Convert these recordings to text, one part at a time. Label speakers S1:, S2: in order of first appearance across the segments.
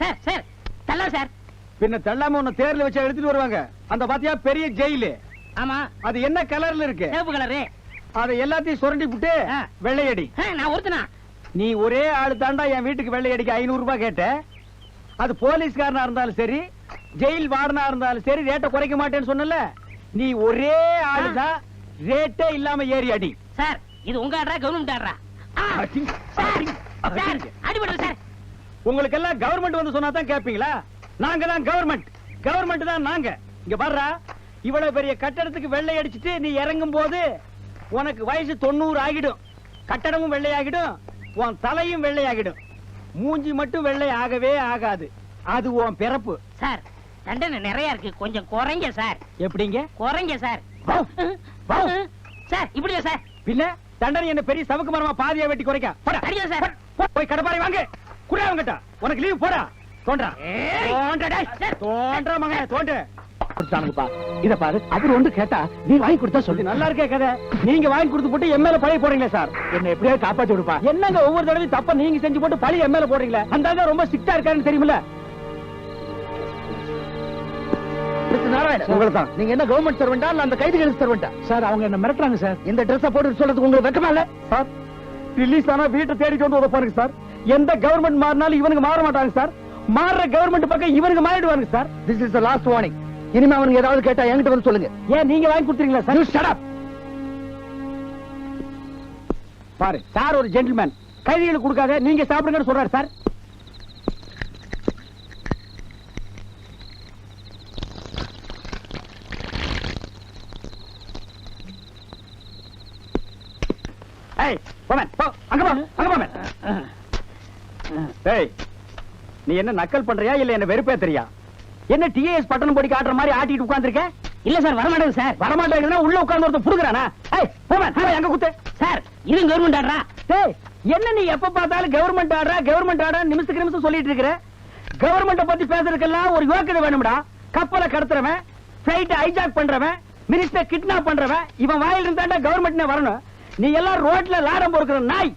S1: Sir sir தள்ளலாம் sir.
S2: பின்ன தள்ளாம உன்னை தேர்ல வச்சு எடுத்துட்டு வருவாங்க. அந்த பாத்தியா பெரிய ஜெயிலு.
S1: ஆமா.
S2: அது என்ன கலர்ல இருக்கு?
S1: சிவப்பு கலரு.
S2: அதை எல்லாத்தையும் சுரண்டி விட்டு. வெள்ளையடி.
S1: நான் ஒருத்தனா?
S2: நீ ஒரே ஆளு தாண்டா என் வீட்டுக்கு வெள்ளையடிக்க ஐநூறு ரூபாய் கேட்ட. அது போலீஸ்காரனா இருந்தாலும் சரி ஜெயில் வார்டனா இருந்தாலும் சரி ரேட்டை குறைக்க மாட்டேன்னு சொன்னல. நீ ஒரே ஆளு தான் ரேட்டே இல்லாம ஏறி அடி.
S1: சார் இது உங்க ஆடுறா கவர்மெண்ட் ஆடுறா. அடிபடுது சார்.
S2: உங்களுக்கு எல்லாம் கவர்மெண்ட் வந்து சொன்னா தான் கேப்பீங்களா நாங்க தான் கவர்மெண்ட் கவர்மெண்ட் தான் நாங்க. இங்க பாருடா இவ்வளவு பெரிய கட்டடத்துக்கு வெள்ளை அடிச்சிட்டு நீ இறங்கும் போது உனக்கு வயசு தொண்ணூறு ஆகிடும். கட்டடமும் வெள்ளையாகிடும் உன் தலையும் வெள்ளையாகிடும். மூஞ்சி மட்டும் வெள்ளை ஆகவே ஆகாது. அது உன் பிறப்பு.
S1: சார் தண்டனை நிறைய இருக்கு. கொஞ்சம் குறைங்க சார்.
S2: எப்படிங்க?
S1: குறைங்க சார். சார் இப்படியா சார்?
S2: பின்ன தண்டனை என்ன பெரிய சமக்கு மரமா பாதியா வெட்டி குறைக்க? போய் கடப்பாரி வாங்க. குடா அவங்கிட்ட உனக்கு லீவ் போடா. தோன்றா.
S1: ஏய்.
S2: தோன்றா மகனே தோண்டு
S3: கொடுத்தானுங்கப்பா. இத பாரு அவர் ஒன்று கேட்டா நீ வாங்கி கொடுத்தா சொல்லு.
S2: நல்லா இருக்கே கதை. நீங்க வாங்கி கொடுத்து போட்டு என் மேல பழைய போறீங்களே சார்?
S3: என்ன எப்படியாவது காப்பாத்தி விடுப்பா.
S2: என்னங்க ஒவ்வொரு தடவையும் தப்ப நீங்க செஞ்சு போட்டு பழைய என் மேல போடுறீங்களே? அந்த ரொம்ப ஸ்ட்ரிக்டா இருக்காருன்னு தெரியுமில்ல?
S3: மிஸ்டர் நாராயணன்
S2: உங்களை தான்.
S3: நீங்க என்ன கவர்மெண்ட் சர்வெண்டா இல்ல அந்த கைதிகளுக்கு சர்வெண்டா
S2: சார் அவங்க என்ன மிரட்டுறாங்க சார்.
S3: இந்த ட்ரெஸ் போட்டு சொல்றதுக்கு உங்களுக்கு வெக்கமா இல்ல?
S2: சார் ரிலீஸ் ஆனா வீட்டை தேடிட்டு வந்து உதப்பாருங்க சார். எந்த கவர்மெண்ட் மாறினாலும் இவனுக்கு மாற மாட்டாங்க சார் மாறுற கவர்மெண்ட் பக்கம் இவனுக்கு மாறிடுவாங்க sir
S3: this is last warning இனிமே அவனுக்கு ஏதாவது கேட்டா என்கிட்ட வந்து சொல்லுங்க.
S2: ஏன் நீங்க வாங்கி கொடுத்துறீங்களா சார்
S3: up.
S2: பாரு சார் ஒரு ஜென்டில்மேன் கைதிகளுக்கு கொடுக்காத நீங்க சாப்பிடுங்கன்னு சொல்றாரு சார் ஏய் போமேன் போ அங்க போ அங்க போமேன் ஏய் நீ என்ன நக்கல் பண்றியா இல்ல என்ன வெறுப்பேத்துறியா என்ன டிஏஎஸ் பட்டணம் போடி காட்டுற மாதிரி ஆட்டிட்டு உட்கார்ந்திருக்க?
S1: இல்ல சார் வரமாட்டேங்க சார்.
S2: வரமாட்டேங்கிறா உள்ள உட்கார்ந்து ஒருத்தன் புடுங்குறானா? ஏய் போமேன் போய் அங்க குத்து.
S1: சார் இது கவர்மெண்ட் ஆடுறா?
S2: டேய் என்ன நீ எப்ப பார்த்தாலும் கவர்மெண்ட் ஆடுற? கவர்மெண்ட் ஆடுற? நிமிஷத்துக்கு நிமிஷம் சொல்லிட்டு இருக்கிற. கவர்மெண்ட பத்தி பேசுறதுக்கெல்லாம் ஒரு யோக்கியதை வேணும்டா. கப்பலை கடத்துறவன் பிளைட் ஹைஜாக் பண்றவன் மினிஸ்டர் கிட்னாப் பண்றவன் இவன் வாயில இருந்தாண்டா கவர்மெண்ட்னே வரணும். நீ எல்லாம் ரோட்ல லாரம் பொறுக்கிற நாய்.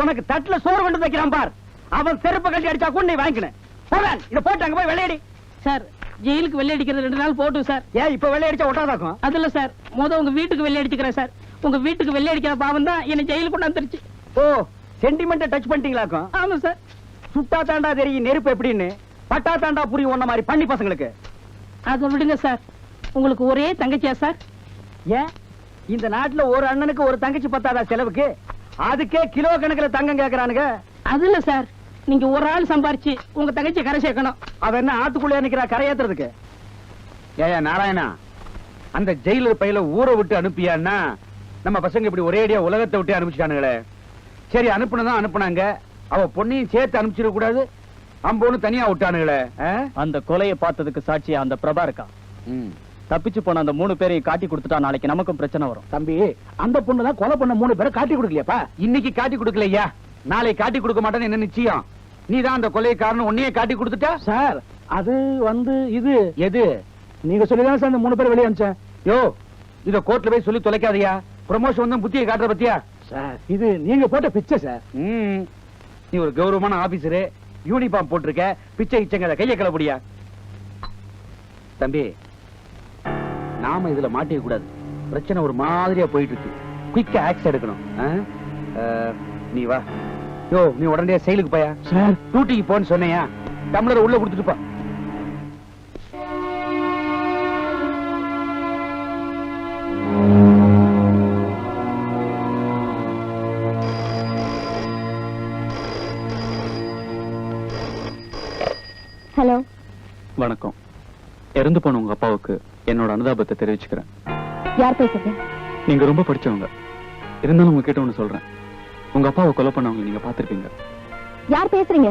S2: உனக்கு தட்டுல சோறு கொண்டு வைக்கிறான் பார். அவன் செருப்பு கட்டி அடிச்சா கூட நீ வாங்கிக்கணும் போவேன் இத போட்டு அங்க போய் வெள்ளையடி.
S1: சார் ஜெயிலுக்கு வெள்ளை அடிக்கிறது ரெண்டு நாள் போட்டும் சார்.
S2: ஏன் இப்ப வெள்ளை அடிச்சா ஒட்டாதாக்கும்
S1: அது இல்ல சார் முத உங்க வீட்டுக்கு வெள்ளை அடிச்சுக்கிறேன் சார். உங்க வீட்டுக்கு வெள்ளை அடிக்கிற பாவம் தான் என்ன ஜெயிலுக்கு கொண்டாந்துருச்சு
S2: ஓ சென்டிமெண்ட்டை டச் பண்ணிட்டீங்களாக்கும்
S1: ஆமா சார்.
S2: சுட்டா தாண்டா தெரியும் நெருப்பு எப்படின்னு. பட்டா தாண்டா புரியும் ஒன்ன மாதிரி பண்ணி பசங்களுக்கு.
S1: அதை விடுங்க சார். உங்களுக்கு ஒரே தங்கச்சியா சார்?
S2: ஏன்? இந்த நாட்டுல ஒரு அண்ணனுக்கு ஒரு தங்கச்சி பத்தாதா செலவுக்கு? அதுக்கே கிலோ கணக்குல தங்கம் கேக்குறானுங்க.
S1: அது இல்ல சார். நீங்க ஒரு ஆள் சம்பாரிச்சு உங்க தங்கச்சியை கரை சேர்க்கணும்.
S2: அவ என்ன ஆத்துக்குள்ளே நிக்கிறா? கரையேத்துறதுக்கு
S3: ஏயா நாராயணா அந்த ஜெயிலர் பையில ஊரை விட்டு அனுப்பியான்னா நம்ம பசங்க இப்படி ஒரே அடியா உலகத்தை விட்டு அனுப்பிச்சிட்டானுங்களே. சரி அனுப்புனதான் அனுப்புனாங்க. அவ பொண்ணையும் சேர்த்து அனுப்பிச்சிட கூடாது. அம்போன்னு தனியா விட்டானுங்களே ஆ?
S4: அந்த கொலையை பார்த்ததுக்கு சாட்சியா அந்த பிரபா இருக்கா
S3: ம்.
S4: தப்பிச்சு போன அந்த மூணு பேரையும் காட்டி கொடுத்துட்டா நாளைக்கு நமக்கும் பிரச்சனை வரும்.
S3: தம்பி அந்த பொண்ணு தான் கொலை பண்ண மூணு பேரை காட்டி கொடுக்கலையாப்பா? இன்னைக்கு காட்டி கொடுக்கலையா? நாளை காட்டி கொடுக்க மாட்டேன்னு என்ன நிச்சயம்? நீ தான் அந்த கொலை காரணம் உன்னையே காட்டி கொடுத்துட்டா?
S2: சார் அது வந்து இது.
S3: எது?
S2: நீங்க சொல்லிதான் சார் இந்த மூணு பேர் வெளியே அனுப்பிச்சேன்.
S3: யோ இத கோர்ட்ல போய் சொல்லி தொலைக்காதயா. ப்ரமோஷன் வந்து புத்தியை காட்டுற பத்தியா?
S2: சார் இது நீங்க போட்ட பிச்சை சார்.
S3: ம். நீ ஒரு கௌரவமான ஆபீசரு யூனிஃபார்ம் போட்டிருக்க பிச்சை இச்சங்க கைய கிளப்படியா தம்பி நாம இதுல மாட்டிக்க கூடாது. பிரச்சனை ஒரு மாதிரியா போயிட்டு இருக்கு. குயிக்கா ஆக்ஸ் எடுக்கணும்? ஆ, நீ வா. யோ நீ உடனே செயலுக்கு போயா?
S2: சார்.
S3: டியூட்டிக்கு போன்னு சொன்னையா? டம்ளர் உள்ள கொடுத்துட்டு போ.
S5: ஹலோ.
S4: வணக்கம். இறந்து போன உங்க அப்பாவுக்கு என்னோட அனுதாபத்தை தெரிவிச்சுக்கிறேன்.
S5: யார் பேசுறது?
S4: நீங்க ரொம்ப படிச்சவங்க. இருந்தாலும் உங்ககிட்ட ஒண்ணு சொல்றேன். உங்க அப்பாவை கொலை பண்ணவங்க நீங்க பாத்திருப்பீங்க
S5: யார் பேசுறீங்க?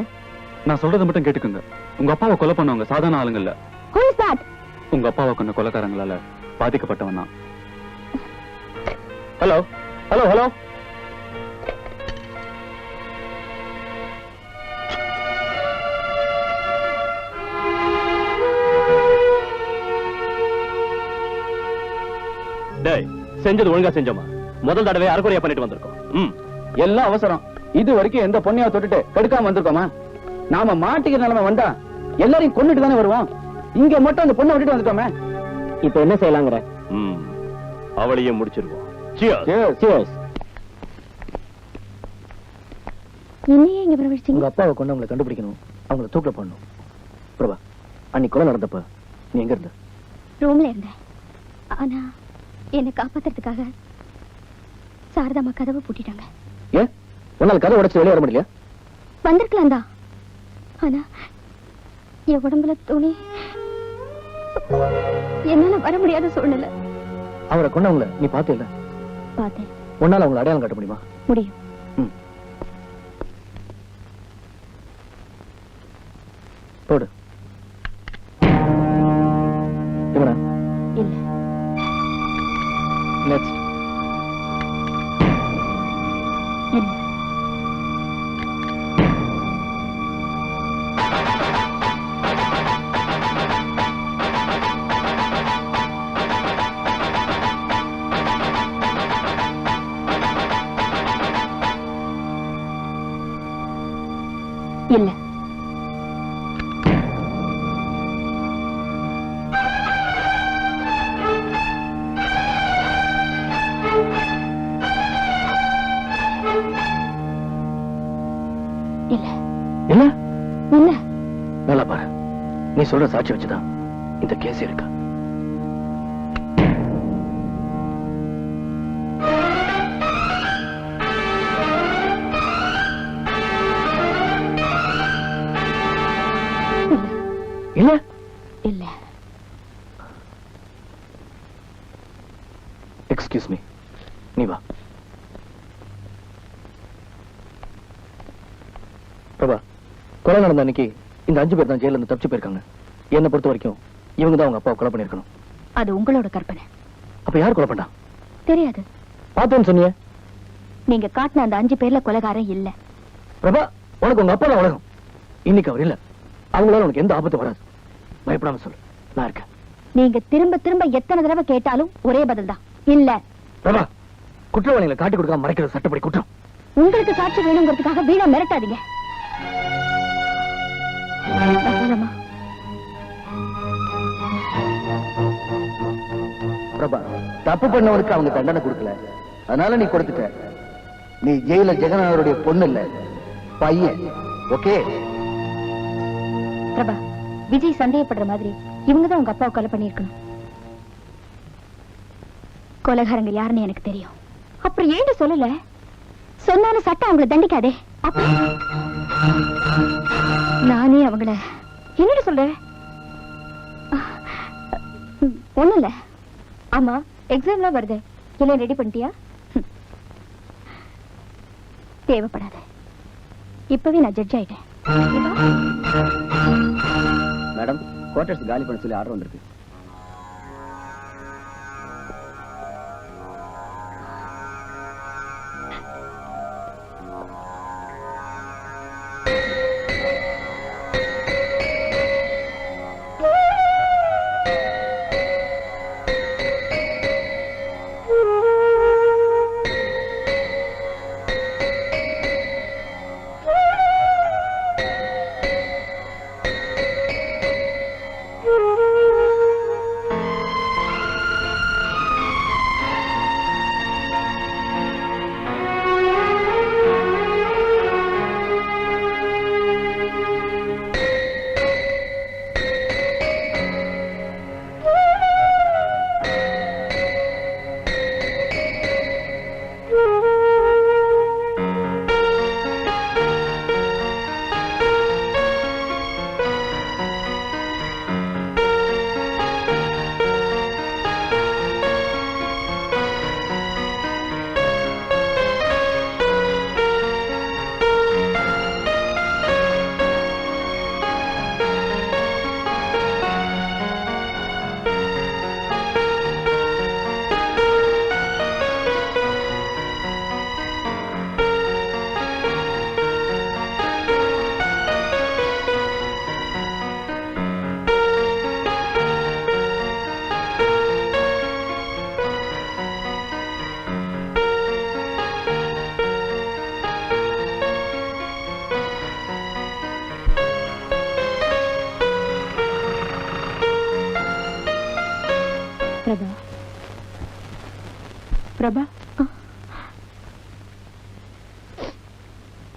S4: நான் சொல்றதை மட்டும் கேட்டுக்கோங்க. உங்க அப்பாவை கொலை பண்ணவங்க சாதாரண ஆளுங்க இல்ல. உங்க அப்பாவை கொண்ட கொலைக்காரங்களால பாதிக்கப்பட்டவன் தான் ஹலோ ஹலோ ஹலோ டேய் செஞ்சது ஒழுங்கா செஞ்சோமா? முதல் தடவை அரைக்குறையா பண்ணிட்டு வந்திருக்கோம். ம்.
S3: எல்லாம் அவசரம். இது வரைக்கும் எந்த பொண்ணையா தொட்டுட்டு கெடுக்காம வந்திருக்கோமா?
S6: நாம மாட்டிக்கிற நிலைமை வந்தா எல்லாரையும் கொண்டுட்டு தானே வருவோம். இங்க மட்டும் அந்த பொண்ணை விட்டுட்டு வந்துட்டோமே. இப்ப என்ன செய்யலாங்கிற?
S7: அவளையும் முடிச்சிருவோம்.
S5: என்னையே இங்க வரவழைச்சீங்க
S6: உங்க அப்பாவை கொண்டு அவங்களை கண்டுபிடிக்கணும். அவங்கள தூக்கில போடணும். பிரபா அன்னைக்கு கொலை நடந்தப்ப நீ எங்க இருந்த?
S5: ரூம்ல இருந்தேன் ஆனா என்னை காப்பாத்துறதுக்காக சாரதாமா கதவை பூட்டிட்டாங்க.
S6: ஏன்? உன்னால கதை உடைச்சு வெளியே வர முடியல
S5: வந்திருக்கலாம் தான் ஆனா என் உடம்புல துணி என்னால வர முடியாத சூழ்நிலை.
S6: அவரை கொண்டவங்கள நீ பாத்து இல்ல
S5: பார்த்தேன்.
S6: உன்னால அவங்களை அடையாளம் காட்ட முடியுமா?
S5: முடியும்.
S6: போடு. சொல்ற சாட்சி வச்சுதான் இந்த கேஸ் இருக்கு? இல்ல.
S5: இல்ல.
S6: எக்ஸ்கியூஸ் மீ நீ வா. பிரபா கொலை நடந்த அன்னைக்கு இந்த அஞ்சு பேர் தான் ஜெயில இருந்து தப்பிச்சு போயிருக்காங்க. என்னை பொறுத்த வரைக்கும் இவங்க தான் அவங்க அப்பாவை கொலை பண்ணிருக்கணும்
S5: அது உங்களோட கற்பனை.
S6: அப்ப யார் கொலை பண்ணா?
S5: தெரியாது.
S6: பார்த்தேன்னு சொன்னியே.
S5: நீங்க காட்டின அந்த அஞ்சு பேர்ல கொலைகாரன் இல்ல.
S6: பிரபா உனக்கு உங்க அப்பா உலகம். இன்னைக்கு அவர் இல்ல. அவங்களால உனக்கு எந்த ஆபத்து வராது. பயப்படாம சொல்லு. நான் இருக்கேன்.
S5: நீங்க திரும்ப திரும்ப எத்தனை தடவை கேட்டாலும் ஒரே பதில் தான் இல்ல.
S6: பிரபா குற்றவாளிகளை காட்டி கொடுக்காம மறைக்கிறது சட்டப்படி குற்றம்.
S5: உங்களுக்கு சாட்சி வேணுங்கிறதுக்காக வீணா மிரட்டாதீங்க.
S6: பிரபா தப்பு பண்ணவனுக்கு அவங்க தண்டனை கொடுக்கல. அதனால நீ கொடுத்துட்ட. நீ ஜெயில ஜெகநாதருடைய பொண்ணு இல்ல பையன் ஓகே?
S5: பிரபா விஜய் சந்தேகப்படுற மாதிரி இவங்கதான் உங்க அப்பாவை கொலை பண்ணிருக்கணும் கொலகாரங்க யாருன்னு எனக்கு தெரியும். அப்புறம் ஏன்னு சொல்லல? சொன்னாலும் சட்டம் அவங்கள தண்டிக்காதே. நானே அவங்கள என்னடி சொல்ற? ஒண்ணு இல்லை. ஆமா எக்ஸாம்லாம் வருது. எல்லாம் ரெடி பண்ணிட்டியா? தேவைப்படாத. இப்பவே நான் ஜட்ஜ் ஆயிட்டேன்.
S6: மேடம் குவார்டர்ஸ் காலி பண்ண சொல்லி ஆர்டர் வந்திருக்கு.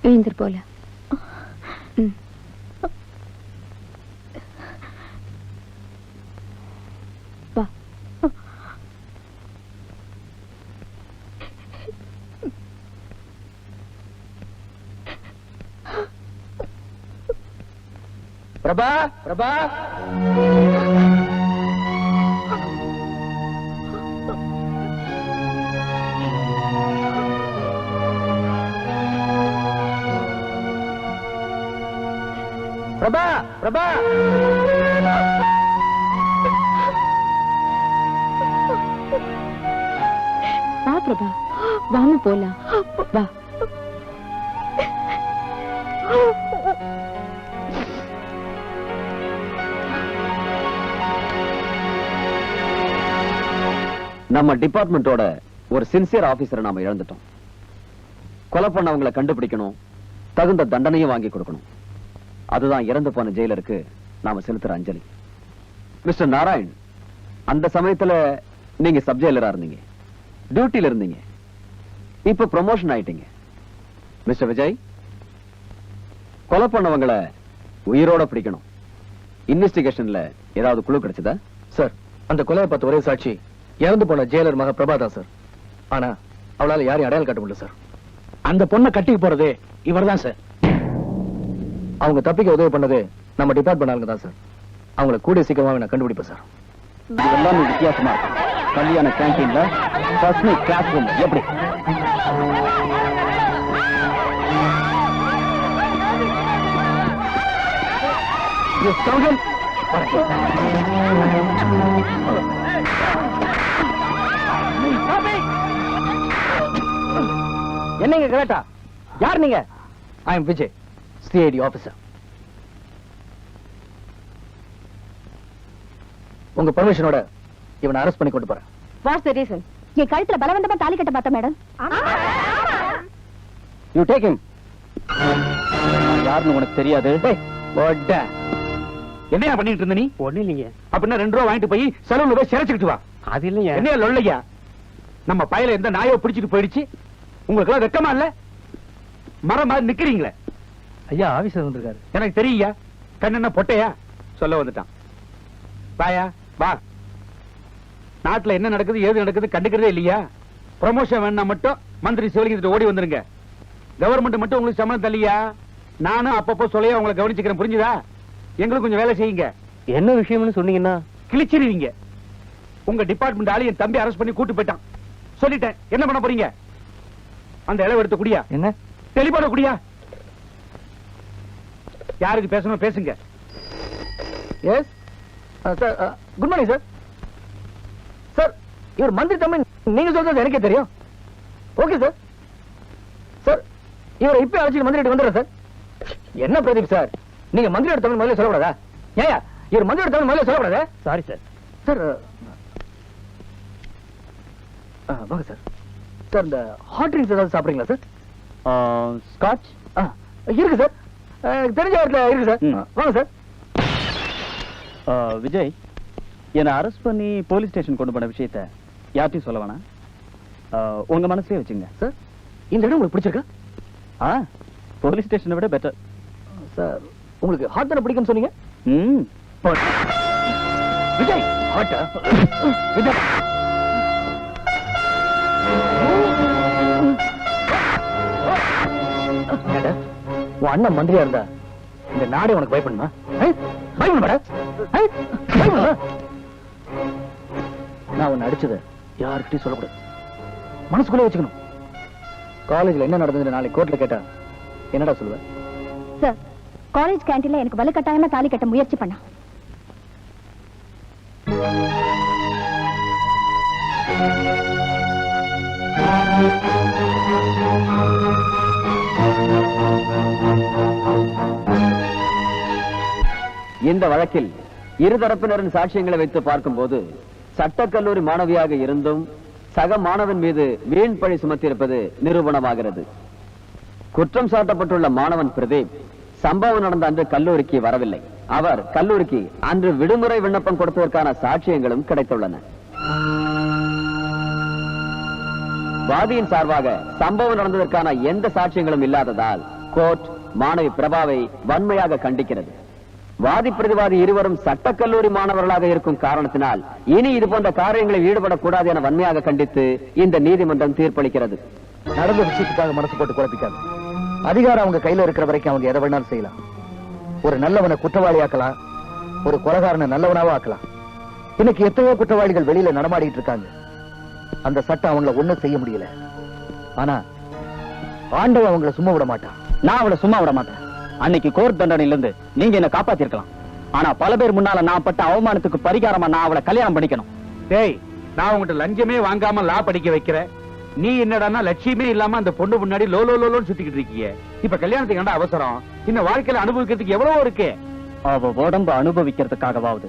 S5: எழுந்திரு போல.
S6: பிரபா பிரபா. பிரபா பிரபா.
S5: வா பிரபா. வாங்க போலாம். வா.
S8: நம்ம டிபார்ட்மெண்டோட ஒரு சின்சியர் ஆபீசரை நாம இழந்துட்டோம். கொலை பண்ணவங்களை கண்டுபிடிக்கணும் தகுந்த தண்டனையும் வாங்கி கொடுக்கணும். அதுதான் இறந்து போன ஜெயிலருக்கு நாம செலுத்துற அஞ்சலி. மிஸ்டர் நாராயண் அந்த சமயத்துல நீங்க சப் ஜெயிலரா இருந்தீங்க. டியூட்டியில இருந்தீங்க. இப்ப ப்ரொமோஷன் ஆயிட்டீங்க. மிஸ்டர் விஜய் கொலை பண்ணவங்களை உயிரோட பிடிக்கணும். இன்வெஸ்டிகேஷன்ல ஏதாவது குழு கிடைச்சதா?
S6: சார் அந்த கொலையை பார்த்த ஒரே சாட்சி இறந்து போன ஜெயிலர் மக பிரபா தான் சார் ஆனா அவளால யாரையும் அடையாளம் காட்ட முடியல சார் அந்த பொண்ணை கட்டிக்கு போறது இவர்தான் சார் அவங்க தப்பிக்க உதவி பண்ணது நம்ம டிபார்ட்மெண்ட் ஆளுங்க தான் சார் அவங்கள கூடிய சீக்கிரமாக நான் கண்டுபிடிப்பேன் சார்
S8: இதெல்லாம் வித்தியாசமா இருக்கும். கல்யாண கேன்டீன்ல பஸ்மிக் கிளாஸ் ரூம் எப்படி?
S6: என்னங்க கரெக்டா யார் நீங்க? I am Vijay CID officer உங்க பர்மிஷனோட இவனை அரெஸ்ட் பண்ணி கொண்டு போறேன்.
S5: வாட்ஸ் த ரீசன் என் கழுத்துல பலவந்தமா தாலி கட்ட பார்த்தா மேடம்
S8: யூ டேக் ஹிம் யாருன்னு உனக்கு தெரியாது.
S3: என்னையா பண்ணிட்டு இருந்த நீ?
S6: ஒண்ணு இல்லைங்க.
S3: அப்படின்னா ரெண்டு ரூபா வாங்கிட்டு போய் செலவுல போய் சிறைச்சுக்கிட்டு வா.
S6: அது இல்லைங்க.
S3: என்னையா லொல்லையா? நம்ம பயல எந்த நாயோ பிடிச்சிட்டு போயிடுச்சு? உங்களுக்கு எல்லாம் வெக்கமா இல்ல? மரம் மாதிரி நிக்கிறீங்களே.
S6: ஐயா ஆபீசர் வந்திருக்காரு.
S3: எனக்கு தெரியுயா கண்ணென்ன பொட்டையா? சொல்ல வந்துட்டான். வாயா வா. நாட்டுல என்ன நடக்குது ஏது நடக்குது கண்டுக்கிறதே இல்லையா? ப்ரமோஷன் வேணா மட்டும் மந்திரி சிவலிங்கத்தை ஓடி வந்துருங்க. கவர்மெண்ட் மட்டும் உங்களுக்கு சம்பளம் தள்ளியா நானும் அப்பப்போ சொல்லையா உங்களை கவனிச்சுக்கிறேன். புரிஞ்சுதா? எங்களுக்கு கொஞ்சம் வேலை செய்யுங்க.
S6: என்ன விஷயம்னு சொன்னீங்கன்னா?
S3: கிழிச்சிருவீங்க. உங்க டிபார்ட்மெண்ட் ஆளு என் தம்பி அரெஸ்ட் பண்ணி கூட்டு போயிட்டான். சொல்லிட்டேன். என்ன பண்ண போறீங்க? அந்த இளவு எடுத்து குடியா?
S6: என்ன?
S3: தெளிவான குடியா? யாருக்கு பேசணும் பேசுங்க.
S6: Yes sir good morning sir sir இவர் மந்திரி தமிழ் நீங்க சொல்றது எனக்கே தெரியும். ஓகே சார் சார் இவரை இப்ப அழைச்சிட்டு மந்திரி வந்துடுறேன் சார் என்ன பிரதீப் சார் நீங்க மந்திரியோட தமிழ் முதல்ல சொல்லக்கூடாதா? ஏயா இவர் மந்திரியோட தமிழ் முதல்ல சொல்லக்கூடாதா? சாரி சார் சார் வாங்க சார் சார் இந்த ஹாட் ட்ரிங்க்ஸ் ஏதாவது சாப்பிடுறீங்களா சார்
S8: ஸ்காட்ச்
S6: ஆ, இருக்கு சார் தெரிஞ்ச இடத்துல இருக்கு சார். வாங்க சார்.
S8: விஜய் என்னை அரெஸ்ட் பண்ணி போலீஸ் ஸ்டேஷன் கொண்டு போன விஷயத்த யார்ட்டையும் சொல்ல வேணாம். உங்க மனசுலயே வச்சுங்க.
S6: சார் இந்த இடம் உங்களுக்கு பிடிச்சிருக்கா?
S8: ஆ போலீஸ் ஸ்டேஷனை விட பெட்டர்
S6: சார் உங்களுக்கு ஹாட் தானே பிடிக்கும்னு சொன்னீங்க?
S8: ம்
S6: விஜய் ஹாட்டா விஜய். ஏண்டா, உன் அண்ணன் மந்திரியா இருந்தா இந்த நாடே உனக்கு பயப்படுமா ஏய், நான் உன்னை அடிச்சத யாருக்கிட்டையும் சொல்லக்கூடாது. மனசுக்குள்ளே வச்சுக்கணும். காலேஜ்ல என்ன நடந்தது நாளைக்கு கோர்ட்ல கேட்டா என்னடா சொல்லுவேன்
S5: சார் காலேஜ் கேண்டீன்ல எனக்கு வலுக்கட்டாயமா தாலி கட்ட முயற்சி பண்ணா.
S8: இந்த வழக்கில் இருதரப்பினரின் சாட்சியங்களை வைத்து பார்க்கும்போது சட்டக்கல்லூரி மாணவியாக இருந்தும் சக மாணவன் மீது வீண் பழி சுமத்தியிருப்பது நிரூபணமாகிறது. குற்றம் சாட்டப்பட்டுள்ள மாணவன் பிரதீப் சம்பவம் நடந்த அன்று கல்லூரிக்கு வரவில்லை. அவர் கல்லூரிக்கு அன்று விடுமுறை விண்ணப்பம் கொடுத்ததற்கான சாட்சியங்களும் கிடைத்துள்ளன. வாதியின் சார்பாக சம்பவம் நடந்ததற்கான எந்த சாட்சியங்களும் இல்லாததால் கோர்ட் மாணவி பிரபாவை வன்மையாக கண்டிக்கிறது. வாதி பிரதிவாதி இருவரும் சட்டக்கல்லூரி மாணவர்களாக இருக்கும் காரணத்தினால் இனி இது போன்ற காரியங்களில் ஈடுபடக்கூடாது என வன்மையாக கண்டித்து இந்த நீதிமன்றம் தீர்ப்பளிக்கிறது.
S9: நடந்த விஷயத்துக்காக மனசு போட்டு குழப்பிக்காது. அதிகாரம் அவங்க கையில இருக்கிற வரைக்கும் அவங்க எதை வேணாலும் செய்யலாம். ஒரு நல்லவனை குற்றவாளி ஆக்கலாம். ஒரு கொலகாரனை நல்லவனாவும் ஆக்கலாம். இன்னைக்கு எத்தனையோ குற்றவாளிகள் வெளியில நடமாடிட்டு இருக்காங்க. அந்த சட்டம் அவங்கள ஒண்ணும் செய்ய முடியல. ஆனா ஆண்டவன் அவங்கள சும்மா விட மாட்டான்.
S8: நான் அவளை சும்மா விட மாட்டேன். அன்னைக்கு கோர்ட் தண்டனையில இருந்து நீங்க என்ன காப்பாத்திருக்கலாம். ஆனா பல பேர் முன்னால நான் பட்ட அவமானத்துக்கு பரிகாரமா நான் அவளை கல்யாணம் பண்ணிக்கணும்.
S3: டேய் நான் உங்ககிட்ட லஞ்சமே வாங்காம லா படிக்க வைக்கிறேன் நீ என்னடான்னா லட்சியமே இல்லாம அந்த பொண்ணு முன்னாடி லோ லோ லோலோன்னு சுத்திக்கிட்டு இருக்கீங்க இப்ப கல்யாணத்துக்கு கண்ட அவசரம்? இந்த வாழ்க்கையில அனுபவிக்கிறதுக்கு எவ்வளவோ இருக்கு.
S8: அவ உடம்ப அனுபவிக்கிறதுக்காகவாவது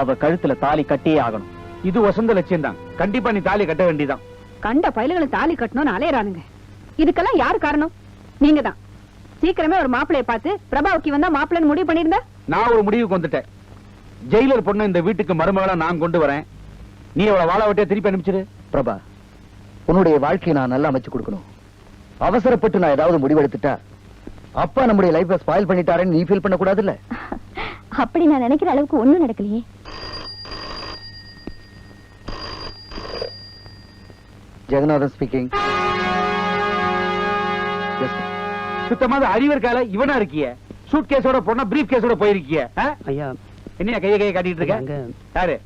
S8: அவ கழுத்துல தாலி கட்டியே ஆகணும்.
S3: இது வசந்த லட்சியம் தான் கண்டிப்பா நீ தாலி கட்ட வேண்டியதான்
S10: கண்ட பயலுகளை தாலி கட்டணும்னு அலையறானுங்க. இதுக்கெல்லாம் யாரு காரணம்? நீங்க தான் சீக்கிரமே ஒரு மாப்பிளைய பார்த்து பிரபாவுக்கு வந்தா மாப்பிள்ளைன்னு முடிவு பண்ணிருந்தா
S3: நான் ஒரு முடிவுக்கு வந்துட்டேன். ஜெயிலர் பொண்ணு இந்த வீட்டுக்கு மருமகளா நான் கொண்டு வரேன். நீ அவளை வாழ விட்டே திருப்பி அனுப்பிச்சிரு.
S9: பிரபா உன்னுடைய வாழ்க்கையை நான் நல்லா அமைச்சு கொடுக்கணும். அவசரப்பட்டு நான் ஏதாவது முடிவெடுத்துட்டா அப்பா நம்முடைய லைஃபை ஸ்பாயில் பண்ணிட்டாரேன்னு நீ ஃபீல் பண்ண கூடாதுல்ல
S5: அப்படி நான் நினைக்கிற அளவுக்கு ஒண்ணும் நடக்கலையே.
S9: ஜெகநாதன் ஸ்பீக்கிங்
S3: சுத்தமா அறிவு இருக்கால இவனா இருக்கிய? சூட் கேஸோட பொண்ணா பிரீஃப் கேஸோட போயிருக்கிய?
S9: ஐயா.
S3: என்னையா கைய கைய காட்டிட்டு இருக்க? யாரு?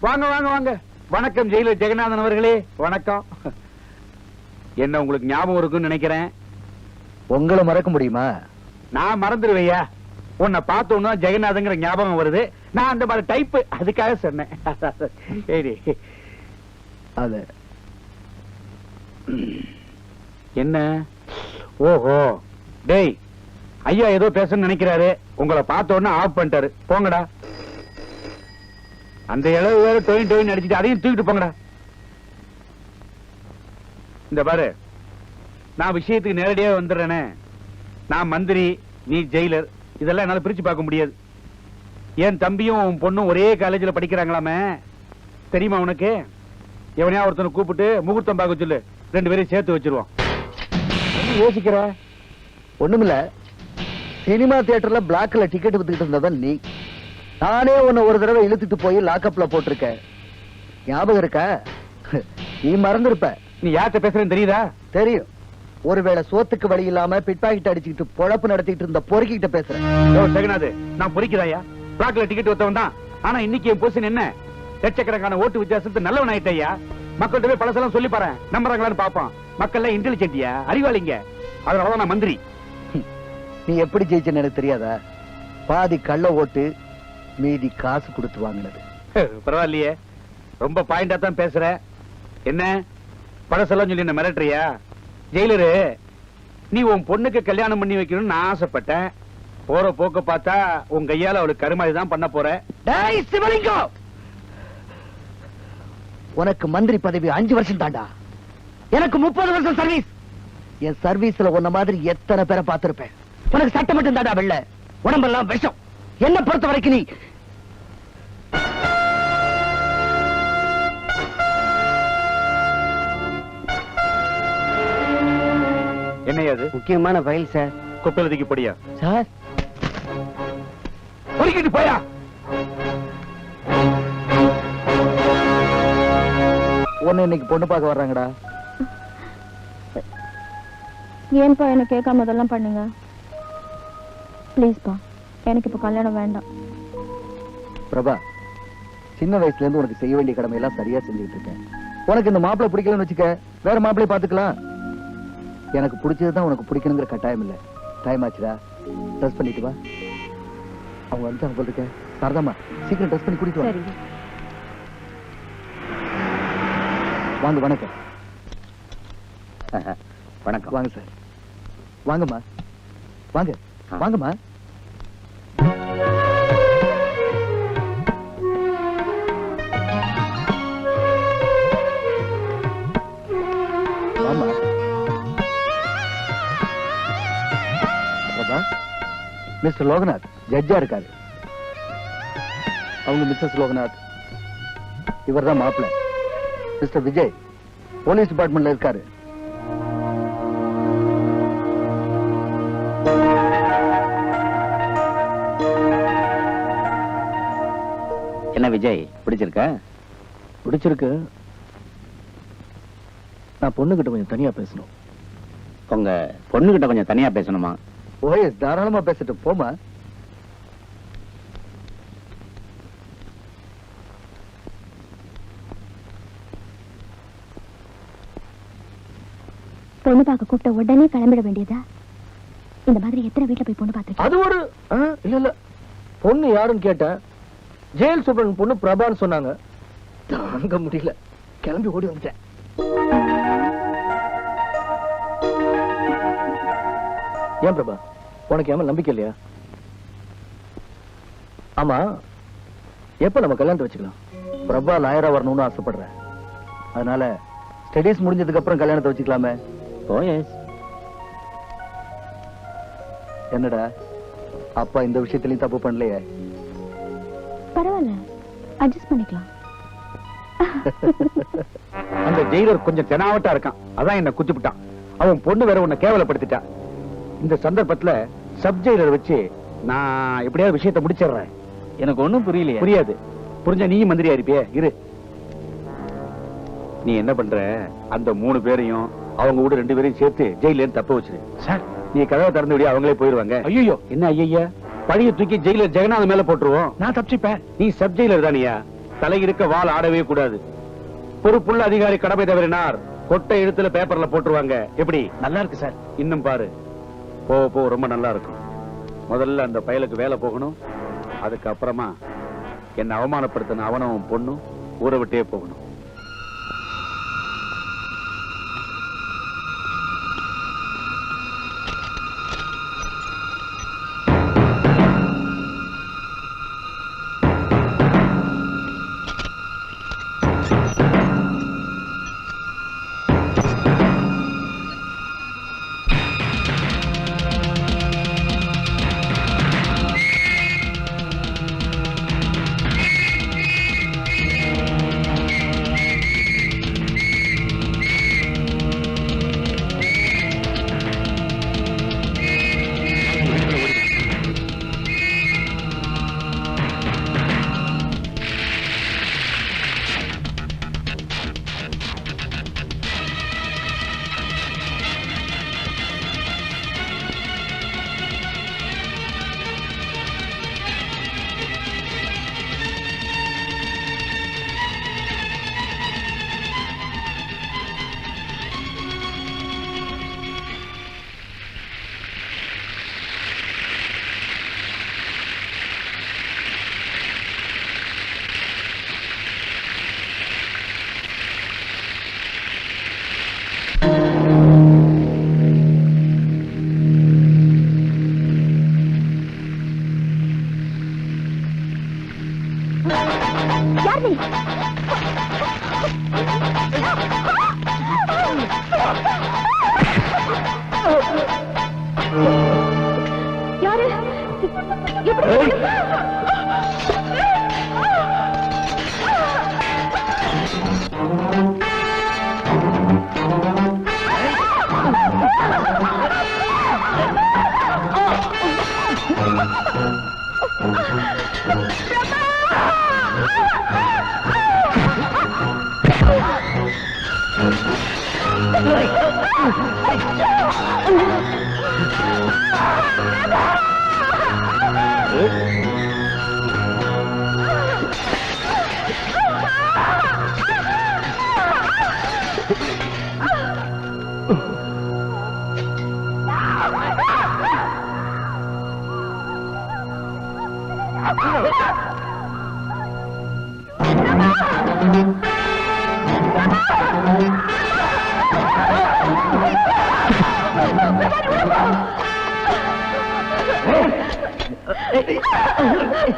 S3: வாங்க வாங்க வாங்க. வணக்கம் ஜெயிலர் ஜெகநாதன் அவர்களே. வணக்கம். என்ன உங்களுக்கு ஞாபகம் இருக்குன்னு நினைக்கிறேன்?
S9: உங்களை மறக்க முடியுமா?
S3: நான் மறந்துடுவையா உன்னை பார்த்தோன்னா ஜெகநாதங்கிற ஞாபகம் வருது. நான் அந்த மாதிரி டைப் அதுக்காக சொன்னேன். சரி.
S9: அது
S3: என்ன? ஓஹோ. டேய் ஐயா ஏதோ பேசணும்னு நினைக்கிறாரு. உங்களை பார்த்த உடனே ஆஃப் பண்ணிட்டாரு. போங்கடா. அந்த இளவு வேற டொயின் டொயின் அடிச்சுட்டு அதையும் தூக்கிட்டு போங்கடா. இந்த பாரு நான் விஷயத்துக்கு நேரடியா வந்துடுறேனே. நான் மந்திரி நீ ஜெயிலர். இதெல்லாம் என்னால பிரிச்சு பார்க்க முடியாது. என் தம்பியும் உன் பொண்ணும் ஒரே காலேஜ்ல படிக்கிறாங்களாமே. தெரியுமா உனக்கு? எவனையா ஒருத்தனை கூப்பிட்டு முகூர்த்தம் பார்க்க சொல்லு. ரெண்டு பேரையும் சேர்த்து வச்சிருவோம். யோசிக்கிற?
S9: ஒண்ணுமில்ல. சினிமா தியேட்டர்ல பிளாக்ல டிக்கெட் வித்துக்கிட்டு இருந்தவன் நீ. நானே உன்னை ஒரு தடவை இழுத்துட்டு போய் லாக்அப்ல போட்டிருக்கேன். ஞாபகம் இருக்கா? நீ மறந்திருப்ப.
S3: நீ யார்கிட்ட பேசுறேன்னு தெரியுதா?
S9: தெரியும். ஒருவேளை சோத்துக்கு வழி இல்லாம பிட்பாக்கெட் அடிச்சுக்கிட்டு பொழப்பு நடத்திட்டு இருந்த பொறுக்கிட்ட பேசுறேன்.
S3: ஜெகநாத் நான் பொறிக்கிறாயா பிளாக்ல டிக்கெட் ஒருத்தவன் தான். ஆனா இன்னைக்கு என் பொசிஷன் என்ன? லட்சக்கணக்கான ஓட்டு வித்தியாசத்தை நல்லவன் ஆயிட்டயா மக்கள்கிட்ட போய் பழசெல்லாம் சொல்லி பாறேன் நம்புறாங்களான்னு பாப்போம் மக்கள் இன்டெலிஜென்டியா அறிவாளிங்க. அதனாலதான் நான் மந்திரி.
S9: நீ எப்படி ஜெயிச்சேன்னு எனக்கு தெரியாதா? பாதி கள்ள ஓட்டு மீதி காசு கொடுத்து வாங்கினது.
S3: பரவாயில்லையே. ரொம்ப பாயிண்டா தான் பேசுற. என்ன? பழசெல்லாம் சொல்லி என்ன மிரட்டுறியா? ஜெயிலரு நீ உன் பொண்ணுக்கு கல்யாணம் பண்ணி வைக்கணும்னு நான் ஆசைப்பட்டேன். போற போக்க பார்த்தா உன் கையால அவளுக்கு கருமாதி தான் பண்ண போற.
S9: டேய் சிவலிங்கம்! உனக்கு மந்திரி பதவி அஞ்சு வருஷம் தாண்டா. எனக்கு முப்பது வருஷம் சர்வீஸ். என் சர்வீஸ்ல உன்ன மாதிரி எத்தனை பேரை பார்த்திருப்பேன். உனக்கு சட்டம் மட்டும் தாண்டா வெள்ள. உடம்பெல்லாம் விஷம். என்ன பொறுத்த வரைக்கும் நீ
S3: என்னையா அது
S9: முக்கியமான ஃபைல் சார்.
S3: குப்பையில தூக்கி போடியா?
S9: சார்.
S3: பொறுக்கிட்டு போயா?
S9: உன்னை இன்னைக்கு பொண்ணு பார்க்க வர்றாங்கடா.
S5: ஏன்பா என்ன கேட்காம இதெல்லாம் பண்ணீங்க? ப்ளீஸ்ப்பா எனக்கு இப்ப கல்யாணம் வேண்டாம்.
S9: பிரபா சின்ன வயசுல இருந்து உனக்கு செய்ய வேண்டிய கடமை எல்லாம் சரியா செஞ்சுட்டு இருக்கேன் உனக்கு இந்த மாப்பிளை பிடிக்கலன்னு வச்சுக்க வேற மாப்பிளை பாத்துக்கலாம் எனக்கு பிடிச்சதுதான் உனக்கு பிடிக்கணுங்கிற கட்டாயம் இல்ல. டைம் ஆச்சுடா. ட்ரெஸ் பண்ணிட்டு வா. அவங்க வந்து இருக்க. சாரதாமா சீக்கிரம் ட்ரெஸ் பண்ணி கூட்டிட்டு வா. வாங்க வணக்கம்.
S8: வணக்கம்.
S9: வாங்க சார். வாங்கம்மா. வாங்க. வாங்கம்மா. மிஸ்டர் லோகநாத் ஜட்ஜா இருக்காரு. அவங்க மிஸ்ஸஸ் லோகநாத்.
S6: இவர்தான் மாப்பிள்ளை. மிஸ்டர் விஜய் போலீஸ் டிபார்ட்மெண்ட்ல இருக்காரு.
S3: என்ன விஜய் பிடிச்சிருக்க?
S6: பிடிச்சிருக்கு. நான் பொண்ணுகிட்ட கொஞ்சம் தனியா பேசணும்.
S3: உங்க பொண்ணுகிட்ட கொஞ்சம் தனியா பேசணுமா?
S6: ஓஎஸ் தாராளமா பேசிட்டு போமா
S5: பொண்ணு பார்க்க கூப்பிட்ட உடனே கிளம்பிட வேண்டியதா? இந்த மாதிரி எத்தனை வீட்டுல போய் பொண்ணு பார்த்துருக்கேன்
S6: அது ஒரு இல்ல இல்ல. பொண்ணு யாருன்னு கேட்டேன் ஜெயில் சூப்பரன் பொண்ணு பிரபான்னு சொன்னாங்க. தாங்க முடியல. கிளம்பி ஓடி வந்துட்டேன். ஏன் பிரபா உனக்கு ஏமா நம்பிக்கை இல்லையா? ஆமா எப்ப நம்ம கல்யாணத்தை வச்சுக்கலாம்? பிரபா லாயரா வரணும்னு ஆசைப்படுறேன். அதனால ஸ்டடீஸ் முடிஞ்சதுக்கு அப்புறம் கல்யாணத்தை வச்சுக்கலாமே.
S3: ஓஎஸ்
S6: என்னடா? அப்பா இந்த விஷயத்திலயும் தப்பு பண்ணலையே?
S5: பரவாயில்ல. அட்ஜஸ்ட் பண்ணிக்கலாம்.
S3: அந்த ஜெயிலர் கொஞ்சம் தெனாவட்டா இருக்கான். அதான் என்ன குத்திவிட்டான் அவன் பொண்ணு வேற உன்னை கேவலப்படுத்திட்டான் இந்த சந்தர்ப்பத்துல சப் ஜெயிலர் வச்சு நான் எப்படியாவது விஷயத்தை முடிச்சிடுறேன்.
S11: எனக்கு ஒண்ணும் புரியலையே.
S3: புரியாது. புரிஞ்சா நீயும் மந்திரியா இருப்பியே? இரு. நீ என்ன பண்ற? அந்த மூணு பேரையும் அவங்க கூட ரெண்டு பேரையும் சேர்த்து ஜெயில இருந்து தப்ப வச்சிரு. சார். நீ கதவை திறந்து விடிய அவங்களே போயிருவாங்க
S6: ஐயோ
S3: என்ன ஐயா பழிய தூக்கி ஜெயிலர் ஜெகநாத மேல போட்டுருவோம்.
S6: நான் தப்பிச்சுப்பேன்.
S3: நீ சப் ஜெயிலர் தானியா தலை இருக்க வால் ஆடவே கூடாது. பொறுப்புள்ள அதிகாரி கடமை தவறினார். கொட்டை எழுத்துல பேப்பர்ல போட்டுருவாங்க. எப்படி?
S6: நல்லா இருக்கு சார்.
S3: இன்னும் பாரு. போக போக ரொம்ப நல்லா இருக்கும். முதல்ல அந்த பயலுக்கு வேலை போகணும். அதுக்கப்புறமா என்னை அவமானப்படுத்தின அவனும் அவன் பொண்ணும் ஊரை விட்டே போகணும்.
S5: யார்? யாரு எப்படி?
S6: ஏய்